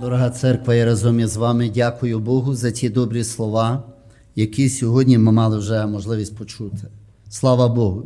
Дорога церква, я разом із вами дякую Богу за ті добрі слова, які сьогодні ми мали вже можливість почути. Слава Богу.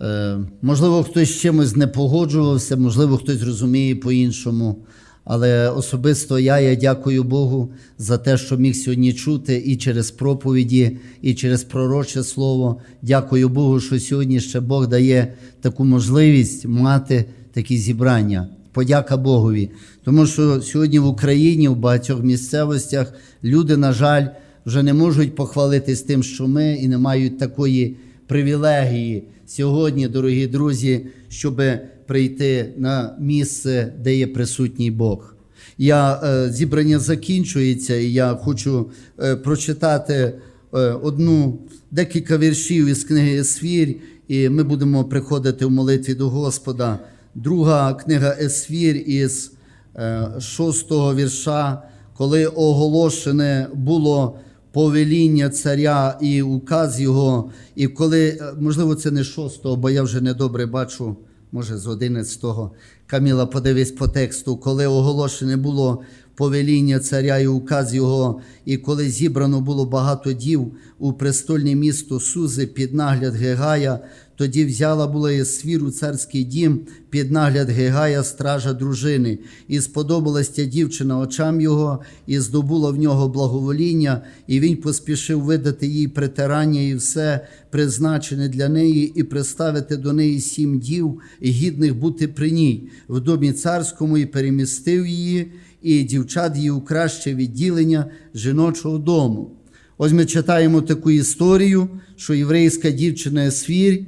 Е, можливо, хтось з чимось не погоджувався, можливо, хтось розуміє по-іншому. Але особисто я, я дякую Богу за те, що міг сьогодні чути і через проповіді, і через пророче слово. Дякую Богу, що сьогодні ще Бог дає таку можливість мати такі зібрання. Подяка Богові. Тому що сьогодні в Україні, в багатьох місцевостях, люди, на жаль, вже не можуть похвалитись тим, що ми, і не мають такої привілегії сьогодні, дорогі друзі, щоб прийти на місце, де є присутній Бог. Я е, зібрання закінчується, і я хочу е, прочитати е, одну декілька віршів із книги Есфір, і ми будемо приходити в молитві до Господа. Друга книга Есфір із е, шостого вірша, коли оголошене було повеління царя і указ його, і коли, е, можливо, це не шостого, бо я вже недобре бачу, може, з одинадцятого. Каміла, подивись по тексту, коли оголошене було повеління царя і указ його, і коли зібрано було багато дів у престольне місто Сузи під нагляд Гегая, тоді взяла була Єсфір у царський дім під нагляд Гегая, стража дружини, і сподобалась ця дівчина очам його, і здобула в нього благовоління, і він поспішив видати їй притирання і все призначене для неї, і приставити до неї сім дів, гідних бути при ній в домі царському, і перемістив її, і дівчат її у краще відділення жіночого дому. Ось ми читаємо таку історію, що єврейська дівчина Есфір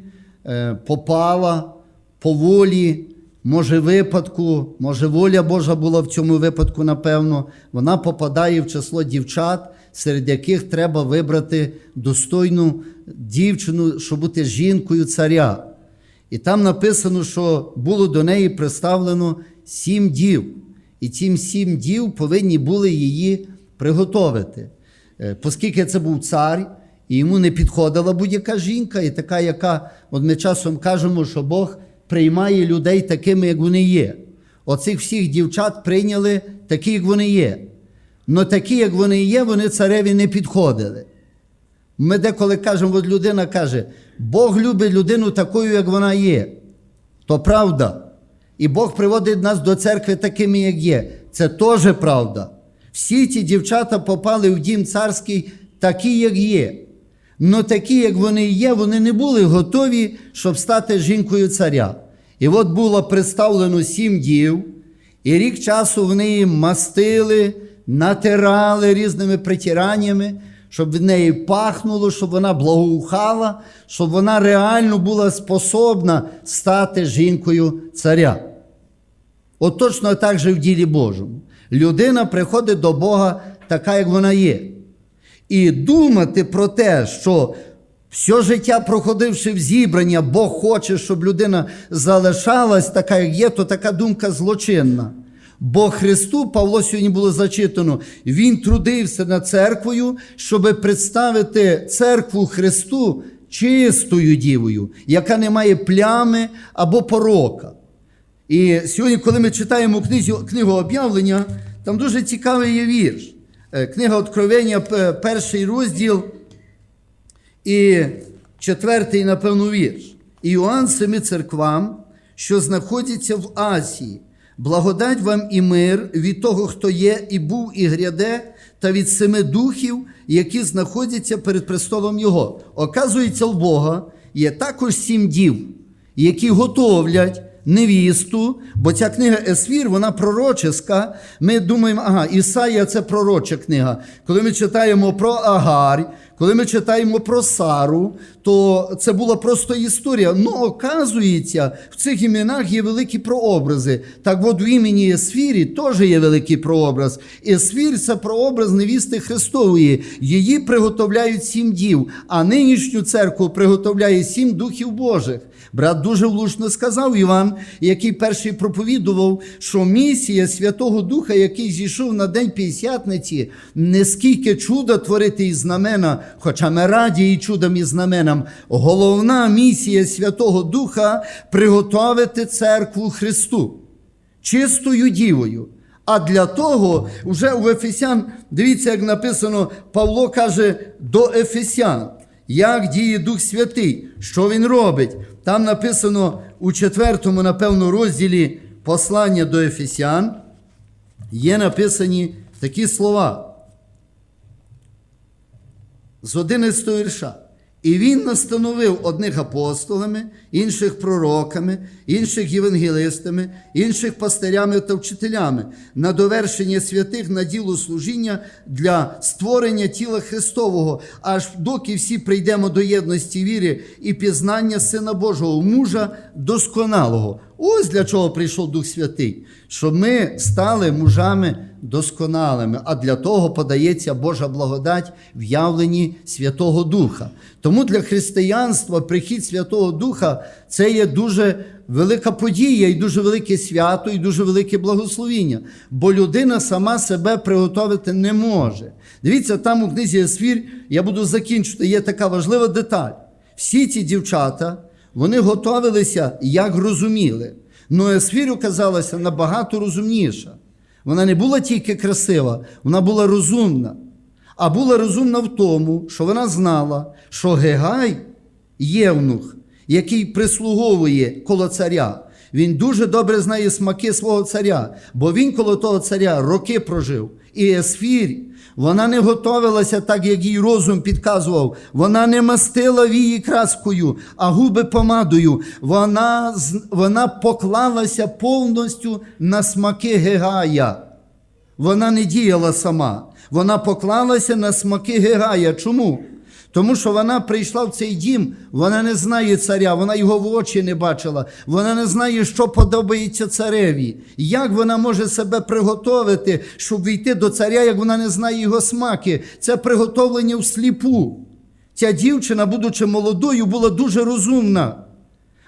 попала по волі, може випадку, може воля Божа була в цьому випадку, напевно. Вона попадає в число дівчат, серед яких треба вибрати достойну дівчину, щоб бути жінкою царя. І там написано, що було до неї представлено сім дів. І ці сім дів повинні були її приготовити. Е, Оскільки це був цар, і йому не підходила будь-яка жінка, і така, яка, от ми часом кажемо, що Бог приймає людей такими, як вони є. Оцих всіх дівчат прийняли такі, як вони є. Но такі, як вони є, вони цареві не підходили. Ми деколи кажемо, от людина каже, Бог любить людину такою, як вона є. То правда. І Бог приводить нас до церкви такими, як є. Це теж правда. Всі ті дівчата попали в дім царський такі, як є. Но такі, як вони є, вони не були готові, щоб стати жінкою царя. І от було представлено сім дів, і рік часу вони мастили, натирали різними притираннями, щоб в неї пахнуло, щоб вона благоухала, щоб вона реально була способна стати жінкою царя. От точно так же в ділі Божому. Людина приходить до Бога така, як вона є. І думати про те, що все життя, проходивши в зібрання, Бог хоче, щоб людина залишалась така, як є, то така думка злочинна. Бо Христу, Павло сьогодні було зачитано, Він трудився над церквою, щоб представити церкву Христу чистою дівою, яка не має плями або порока. І сьогодні, коли ми читаємо книгу, книгу об'явлення, там дуже цікавий є вірш. Е, Книга Откровення, перший розділ і четвертий, напевно, вірш. Іоанн семи церквам, що знаходяться в Асії. Благодать вам і мир від того, хто є, і був, і гряде, та від семи духів, які знаходяться перед престолом Його. Оказується, в Бога є також сім дів, які готовлять невісту, бо ця книга Есвір, вона пророческа. Ми думаємо, ага, Ісая це пророча книга. Коли ми читаємо про Агарь, коли ми читаємо про Сару, то це була просто історія. Ну, оказується, в цих іменах є великі прообрази. Так от в імені Есфірі теж є великий прообраз. Есфір це прообраз невісти Христової. Її приготовляють сім дів, а нинішню церкву приготовляє сім духів Божих. Брат дуже влучно сказав Іван, який перший проповідував, що місія Святого Духа, який зійшов на день П'ятдесятниці, не скільки чуда творити і знамена, хоча ми раді і чудом і знаменам. Головна місія Святого Духа приготовити церкву Христу чистою дівою. А для того, вже у Ефесян, дивіться, як написано, Павло каже до Ефесян, як діє Дух Святий, що він робить. Там написано у четвертому, напевно, розділі послання до Ефесян, є написані такі слова з 11 вірша. І він настановив одних апостолами, інших пророками, інших євангелистами, інших пастирями та вчителями на довершення святих на діло служіння для створення тіла Христового, аж доки всі прийдемо до єдності віри і пізнання Сина Божого, мужа досконалого. Ось для чого прийшов Дух Святий, щоб ми стали мужами досконалими, а для того подається Божа благодать в явленні Святого Духа. Тому для християнства прихід Святого Духа це є дуже велика подія, і дуже велике свято, і дуже велике благословіння. Бо людина сама себе приготовити не може. Дивіться, там у книзі Есфір, я буду закінчувати, є така важлива деталь. Всі ці дівчата, вони готовилися, як розуміли. Но Есфір оказалася набагато розумніша. Вона не була тільки красива, вона була розумна. А була розумна в тому, що вона знала, що Гегай, євнух, який прислуговує коло царя, він дуже добре знає смаки свого царя, бо він коло того царя роки прожив. І Есфір, вона не готовилася так, як їй розум підказував. Вона не мастила вії краскою, а губи помадою. Вона, вона поклалася повністю на смаки Гегая. Вона не діяла сама. Вона поклалася на смаки Гегая. Чому? Тому що вона прийшла в цей дім, вона не знає царя, вона його в очі не бачила, вона не знає, що подобається цареві. Як вона може себе приготовити, щоб війти до царя, як вона не знає його смаки? Це приготовлення всліпу. Ця дівчина, будучи молодою, була дуже розумна.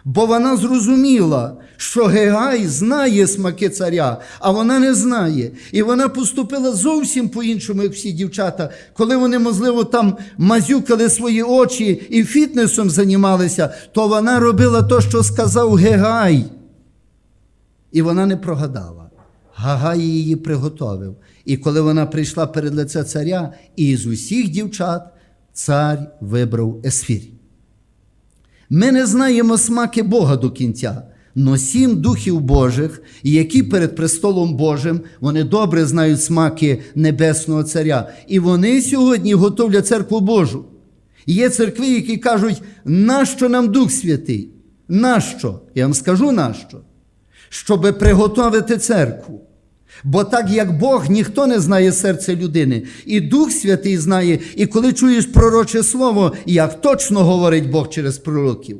Бо вона зрозуміла, що Гегай знає смаки царя, а вона не знає. І вона поступила зовсім по-іншому, як всі дівчата, коли вони, можливо, там мазюкали свої очі і фітнесом займалися, то вона робила те, що сказав Гегай. І вона не прогадала. Гагай її приготовив. І коли вона прийшла перед лице царя, і з усіх дівчат цар вибрав Есфірі. Ми не знаємо смаки Бога до кінця. Но сім духів Божих, які перед престолом Божим, вони добре знають смаки Небесного Царя. І вони сьогодні готовлять церкву Божу. Є церкви, які кажуть, нащо нам Дух Святий? Нащо? Я вам скажу нащо. Щоби приготовити церкву. Бо так як Бог ніхто не знає серце людини, і Дух Святий знає, і коли чуєш пророче слово, як точно говорить Бог через пророків,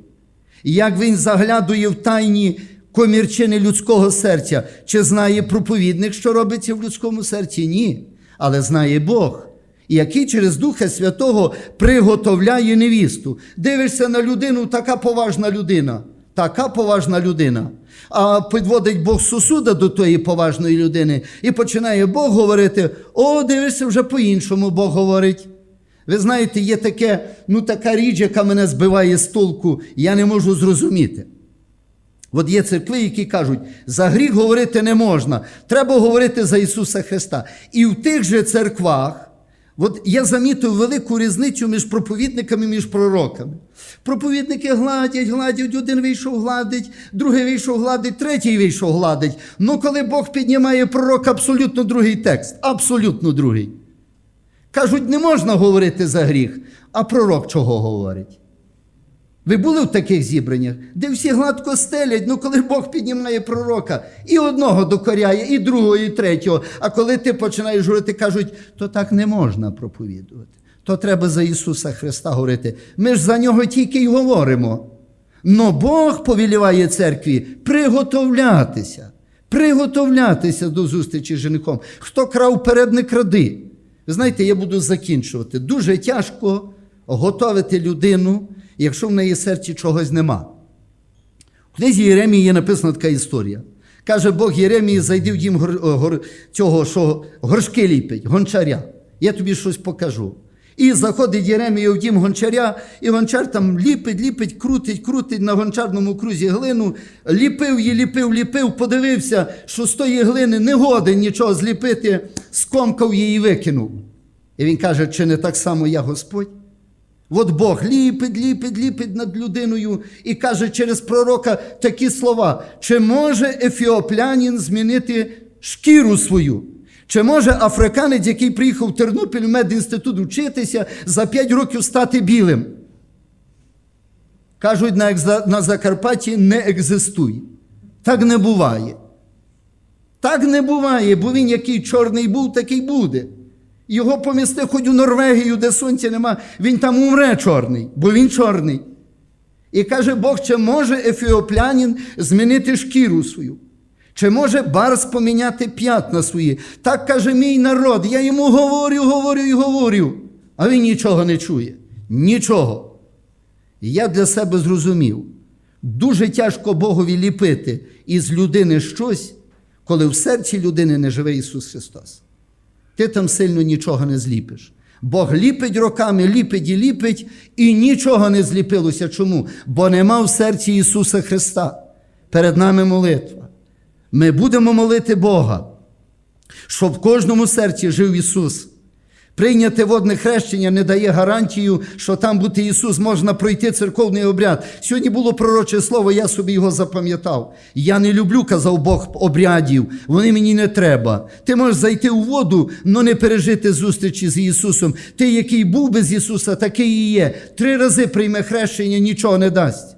як він заглядує в тайні комірчини людського серця, чи знає проповідник, що робиться в людському серці? Ні. Але знає Бог, який через Духа Святого приготовляє невісту. Дивишся на людину, така поважна людина. Така поважна людина. А підводить Бог сусуда до тої поважної людини і починає Бог говорити: о, дивишся, вже по-іншому Бог говорить. Ви знаєте, є таке, ну така річ, яка мене збиває з толку, я не можу зрозуміти. От є церкви, які кажуть, за гріх говорити не можна, треба говорити за Ісуса Христа. І в тих же церквах, от я замітив велику різницю між проповідниками, між пророками. Проповідники гладять, гладять, один вийшов гладить, другий вийшов гладить, третій вийшов гладить. Ну, коли Бог піднімає пророка, абсолютно другий текст, абсолютно другий. Кажуть, не можна говорити за гріх, а пророк чого говорить? Ви були в таких зібраннях, де всі гладко стелять, ну коли Бог піднімає пророка, і одного докоряє, і другого, і третього. А коли ти починаєш говорити, кажуть, то так не можна проповідувати. То треба за Ісуса Христа говорити. Ми ж за нього тільки й говоримо. Но Бог повіліває церкві приготовлятися, приготовлятися до зустрічі з женихом. Хто крав перед, не кради. Знаєте, я буду закінчувати. Дуже тяжко готовити людину, якщо в неї серці чогось нема. В книзі Єремії є написана така історія. Каже Бог Єремії, зайди в дім гор, гор, цього, що горшки ліпить, гончаря. Я тобі щось покажу. І заходить Єремія в дім гончаря, і гончар там ліпить, ліпить, крутить, крутить на гончарному крузі глину, ліпив її, ліпив, ліпив, подивився, що з тої глини не годен нічого зліпити, скомкав її і викинув. І він каже, чи не так само я Господь? От Бог ліпить, ліпить, ліпить над людиною і каже через пророка такі слова: чи може ефіоплянин змінити шкіру свою? Чи може африканець, який приїхав в Тернопіль в медінститут вчитися, за 5 років стати білим? Кажуть, на, на Закарпатті не екзистує. Так не буває. Так не буває, бо він який чорний був, такий буде. Його помісти хоч у Норвегію, де сонця нема, він там умре чорний, бо він чорний. І каже Бог, чи може ефіоплянин змінити шкіру свою? Чи може барс поміняти п'ятна свої? Так каже мій народ. Я йому говорю, говорю і говорю. А він нічого не чує. Нічого. Я для себе зрозумів, дуже тяжко Богові ліпити із людини щось, коли в серці людини не живе Ісус Христос. Ти там сильно нічого не зліпиш. Бог ліпить роками, ліпить і ліпить, і нічого не зліпилося. Чому? Бо нема в серці Ісуса Христа. Перед нами молитва. Ми будемо молити Бога, щоб в кожному серці жив Ісус. Прийняти водне хрещення не дає гарантію, що там бути Ісус можна пройти церковний обряд. Сьогодні було пророче слово, я собі його запам'ятав. Я не люблю, казав Бог, обрядів, вони мені не треба. Ти можеш зайти у воду, але не пережити зустрічі з Ісусом. Ти, який був без Ісуса, такий і є. Три рази прийме хрещення, нічого не дасть.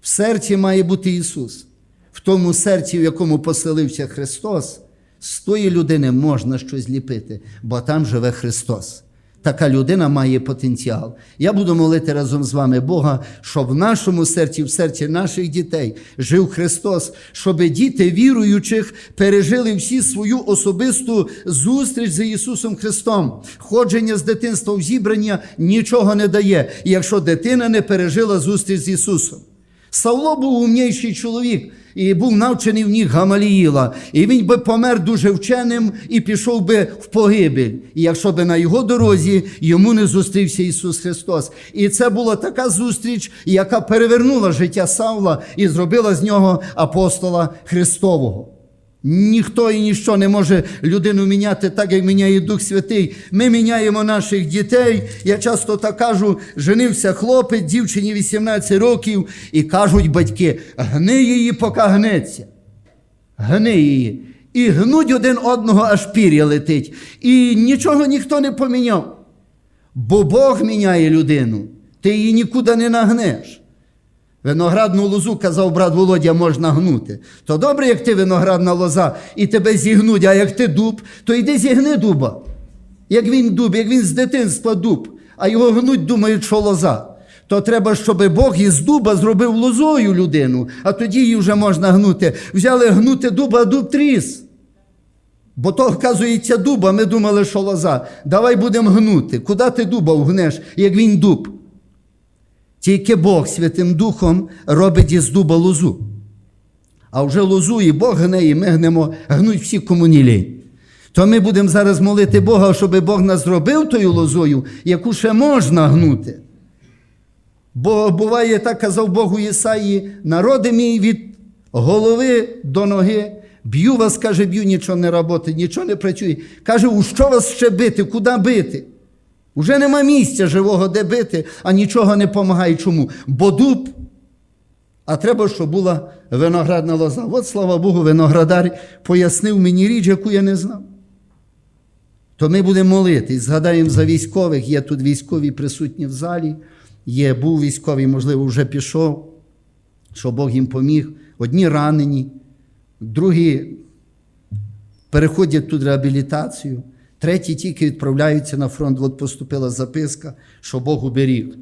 В серці має бути Ісус. В тому серці, в якому поселився Христос, з тої людини можна щось ліпити, бо там живе Христос. Така людина має потенціал. Я буду молити разом з вами Бога, щоб в нашому серці, в серці наших дітей жив Христос, щоб діти віруючих пережили всі свою особисту зустріч з Ісусом Христом. Ходження з дитинства в зібрання нічого не дає, якщо дитина не пережила зустріч з Ісусом. Савло був умніший чоловік і був навчений в них Гамаліїла. І він би помер дуже вченим і пішов би в погибель. І якщо би на його дорозі йому не зустрівся Ісус Христос. І це була така зустріч, яка перевернула життя Савла і зробила з нього апостола Христового. Ніхто і ніщо не може людину міняти так, як міняє Дух Святий. Ми міняємо наших дітей. Я часто так кажу: женився хлопець, дівчині 18 років, і кажуть батьки: гни її, поки гнеться. Гни її. І гнуть один одного, аж пір'я летить. І нічого ніхто не поміняв. Бо Бог міняє людину, ти її нікуди не нагнеш. Виноградну лозу, казав брат Володя, можна гнути. То добре, як ти виноградна лоза, і тебе зігнуть, а як ти дуб, то йди зігни дуба. Як він дуб, як він з дитинства дуб, а його гнуть, думають, що лоза. То треба, щоб Бог із дуба зробив лозою людину, а тоді її вже можна гнути. Взяли гнути дуба, а дуб тріс. Бо то, вказується, дуба, ми думали, що лоза. Давай будемо гнути. Куди ти дуба вгнеш, як він дуб? Тільки Бог Святим Духом робить із дуба лозу. А вже лозу і Бог гне, і ми гнемо, гнуть всі кому не лінь. То ми будемо зараз молити Бога, щоб Бог нас зробив тою лозою, яку ще можна гнути. Бо буває, так казав Богу Ісаї, народи мій від голови до ноги. Б'ю вас, каже, б'ю, нічого не роботи, нічого не працює. Каже, у що вас ще бити, куди бити? Уже нема місця живого, де бити, а нічого не допомагає. Чому? Бо дуб, а треба, щоб була виноградна лоза. От, слава Богу, виноградар пояснив мені річ, яку я не знав. То ми будемо молитись, згадаємо за військових, є тут військові присутні в залі, є, був військовий, можливо, вже пішов, що Бог їм поміг. Одні ранені, другі переходять тут реабілітацію, треті тільки відправляються на фронт. От поступила записка, що Бог уберіг.